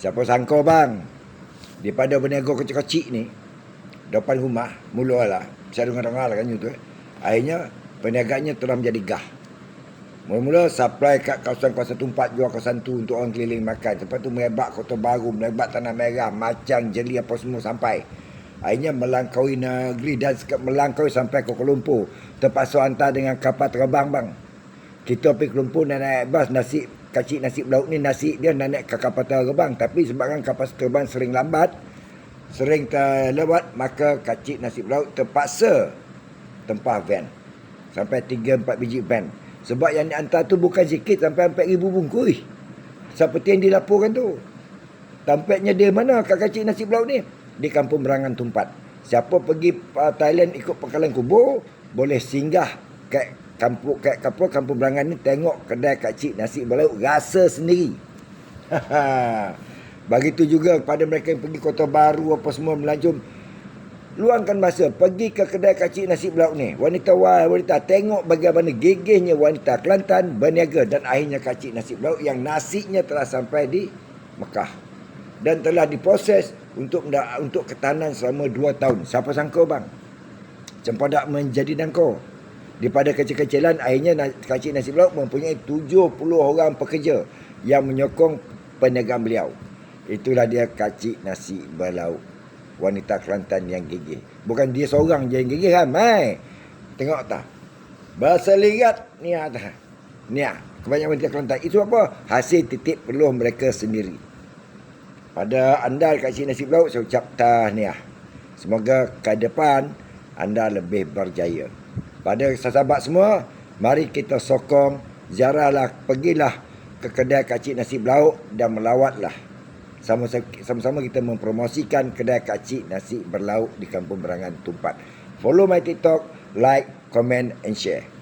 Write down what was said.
Siapa sangka bang, daripada berniaga kecil-kecil ni, depan rumah, mula lah, saya dengar-dengar lah kan itu. Eh. Akhirnya, perniagaannya telah menjadi gah. Mula-mula supply kat kawasan-kawasan tempat jual kawasan tu untuk orang keliling makan. Lepas tu merebak kota baru, merebak tanah merah, macang, jeli apa semua sampai. Akhirnya melangkaui negeri dan melangkaui sampai ke Kuala Lumpur. Terpaksa hantar dengan kapal terbang bang. Kita pergi Kuala Lumpur dan naik bas nasi kacik nasi laut ni nasi dia nak naik ke kapal terbang. Tapi sebabkan kapal terbang sering lambat, sering terlewat, maka kacik nasi laut terpaksa tempah van. Sampai 3-4 biji van. Sebab yang dihantar tu bukan sikit sampai 4,000 bungkus. Seperti yang dilaporkan tu. Tampaknya dia mana kat kacik nasi laut ni? Di kampung Berangan Tumpat. Siapa pergi uh, Thailand ikut pekalan kubur, boleh singgah kat kampung kat kampung kampung Berangan ni tengok kedai kacik nasi laut rasa sendiri. Begitu juga kepada mereka yang pergi Kota Baru apa semua melancong luangkan masa pergi ke kedai kacik nasi laut ni. Wanita wanita tengok bagaimana gigihnya wanita Kelantan berniaga dan akhirnya kacik nasi laut yang nasinya telah sampai di Mekah dan telah diproses untuk untuk ketahanan selama 2 tahun. Siapa sangka bang? Cempedak menjadi dangko. Daripada kecil-kecilan akhirnya kacik nasi laut mempunyai 70 orang pekerja yang menyokong perniagaan beliau. Itulah dia kacik nasi berlauk wanita Kelantan yang gigih. Bukan dia seorang je yang gigih kan, mai. Tengok tak? Bahasa lirat ni ada. Ni kebanyakan wanita Kelantan. Itu apa? Hasil titik peluang mereka sendiri. Pada anda kat sini nasib laut, saya ucap tahniah. Semoga ke depan anda lebih berjaya. Pada sahabat semua, mari kita sokong, ziarahlah, pergilah ke kedai kacik nasi lauk dan melawatlah sama-sama kita mempromosikan kedai kacik nasi berlauk di Kampung Berangan Tumpat. Follow my TikTok, like, comment and share.